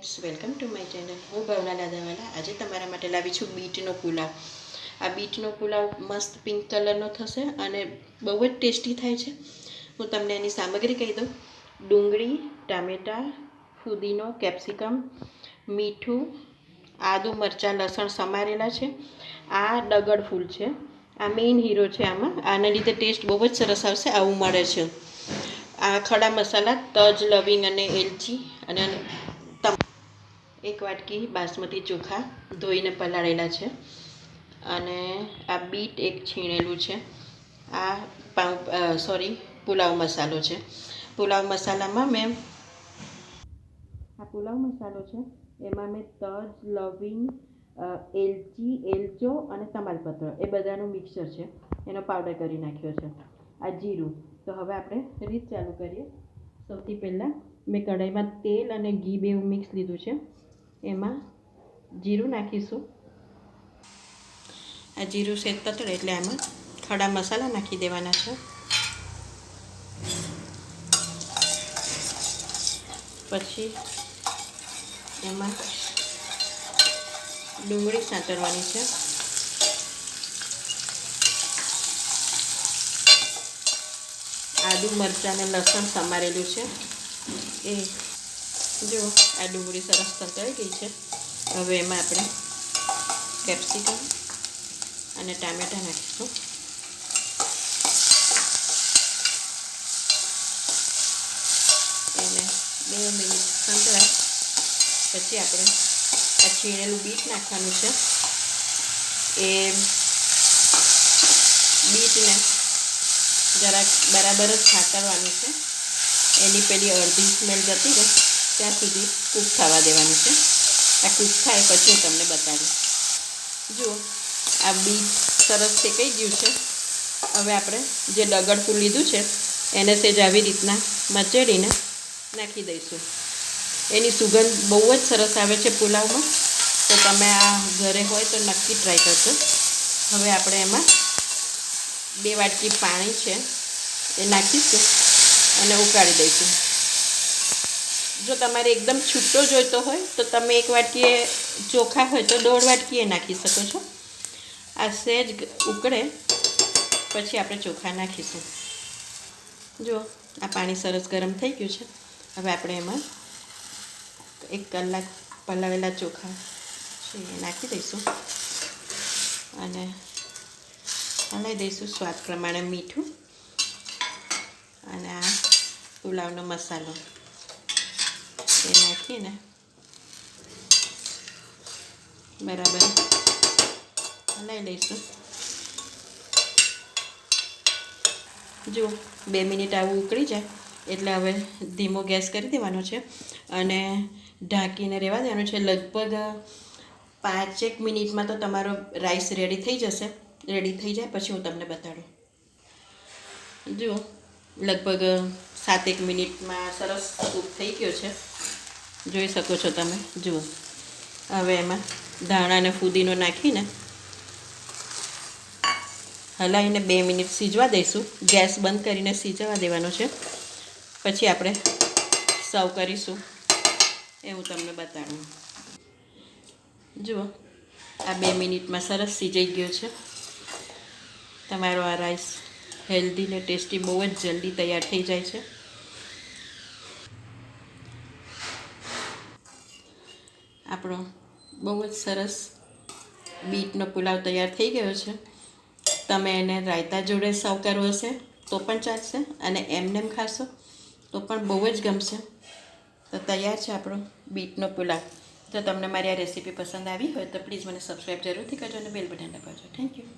Friends welcome to my channel હું ભાવના દાદાવાલા. આજે તમારા માટે લાવી છું બીટનો પુલાવ. આ બીટનો પુલાવ મસ્ત પિંક કલરનો થશે અને બહુ જ ટેસ્ટી થાય છે. હું તમને એની સામગ્રી કહી દઉં. ડુંગળી, ટામેટાં, ફુદીનો, કેપ્સિકમ, મીઠું, આદુ, મરચાં, લસણ સમારેલા છે. આ ડગડ ફૂલ છે. આ મેઇન હીરો છે આમાં. આના લીધે ટેસ્ટ બહુ જ સરસ આવશે, આવું મળે છે. આ ખડા મસાલા, તજ, લવિંગ અને એલચી અને એક વાટકી બાસમતી ચોખા ધોઈને પલાળેલા છે. અને આ બીટ એક છીણેલું છે. આ પાઉ સોરી પુલાવ મસાલો છે. પુલાવ મસાલામાં મેં આ પુલાવ મસાલો છે, એમાં મેં તજ, લવિંગ એલચી, એલચો અને તમાલપત્ર એ બધાનું મિક્સર છે. એનો પાવડર કરી નાખ્યો છે. આ જીરું. તો હવે આપણે રીત ચાલુ કરીએ. સૌથી પહેલાં મેં કઢાઈમાં તેલ અને ઘી બેવું મિક્સ લીધું છે. એમાં જીરું નાખીશું. આ જીરું સેજ તતડે એટલે આમાં ખડા મસાલા નાખી દેવાના છે. પછી એમાં ડુંગળી સાંતળવાની છે. આદુ મરચાં અને લસણ સમારેલું છે. એ જો આ ડુંગળી સરસ તંતળી ગઈ છે. હવે એમાં આપણે કેપ્સિકમ અને ટામેટાં નાખીશું. એને બે મિનિટ સંતળાય. પછી આપણે આ છીણેલું બીટ નાખવાનું છે. એ બીટને જરાક બરાબર જ ખાતરવાનું છે. એની પેલી અડધી સ્મેલ જતી રહે. ત્યાં સુધી કૂક થવા દેવાનું છે. આ કૂક થાય પછી હું તમને બતાવીશ. જુઓ આ બીટ સરસ શેકાઈ ગયું છે. હવે આપણે જે ડગડ લીધું છે, એને સેજ આવી રીતના મચેડીને નાખી દઈશું. એની સુગંધ બહુ જ સરસ આવે છે પુલાવમાં. તો તમે આ ઘરે હોય તો નક્કી ટ્રાય કરશો હવે આપણે એમાં બે વાટકી પાણી છે, એ નાખીશું અને ઉકાળી દઈશું. જો તમારે એકદમ છૂટો જોઈતો હોય, તો તમે એક વાટકીએ ચોખા હોય તો દોઢ વાટકીએ નાખી શકો છો. આ સહેજ ઉકળે, પછી આપણે ચોખા નાખીશું. જો, આ પાણી સરસ ગરમ થઈ ગયું છે. હવે આપણે એમાં એક કલાક પલાવેલા ચોખા છે એ નાખી દઈશું. અને હલાવી દઈશું સ્વાદ પ્રમાણે મીઠું. અને આ પુલાવનો મસાલો. એ નાખીને બરાબર હલાવી લઈશું જો બે મિનિટ આવું ઉકળી જાય એટલે હવે ધીમો ગેસ કરી દેવાનો છે અને ઢાંકીને રહેવા દેવાનું છે લગભગ પાંચેક મિનિટમાં તો તમારો રાઈસ રેડી થઈ જશે રેડી થઈ જાય પછી હું તમને બતાડું જુઓ લગભગ સાતેક મિનિટમાં સરસ સૂપ થઈ ગયો છે જોઈ શકો છો તમે? જુઓ. હવે એમાં ધાણા અને ફુદીનો નાખીને હલાવીને બે મિનિટ સીજવા દઈશું. ગેસ બંધ કરીને સીજવા દેવાનો છે. પછી આપણે સર્વ કરીશું. એ હું તમને બતાડું. જુઓ. આ બે મિનિટમાં સરસ સીજાઈ ગયો છે. તમારો આ રાઈસ હેલ્ધી ને ટેસ્ટી બહુ જ જલ્દી તૈયાર થઈ જાય છે. આપણો બહુ જ સરસ બીટનો પુલાવ તૈયાર થઈ ગયો છે. તમે એને રાયતા જોડે સર્વ કરવો હશે તો પણ ચાલશે અને એમનેમ ખાશો તો પણ બહુ જ ગમશે. તો તૈયાર છે આપણો બીટનો પુલાવ. જો તમને મારી આ રેસીપી પસંદ આવી હોય તો પ્લીઝ મને સબસ્ક્રાઈબ જરૂરથી કરજો અને બેલ બટન દબાવજો. Thank you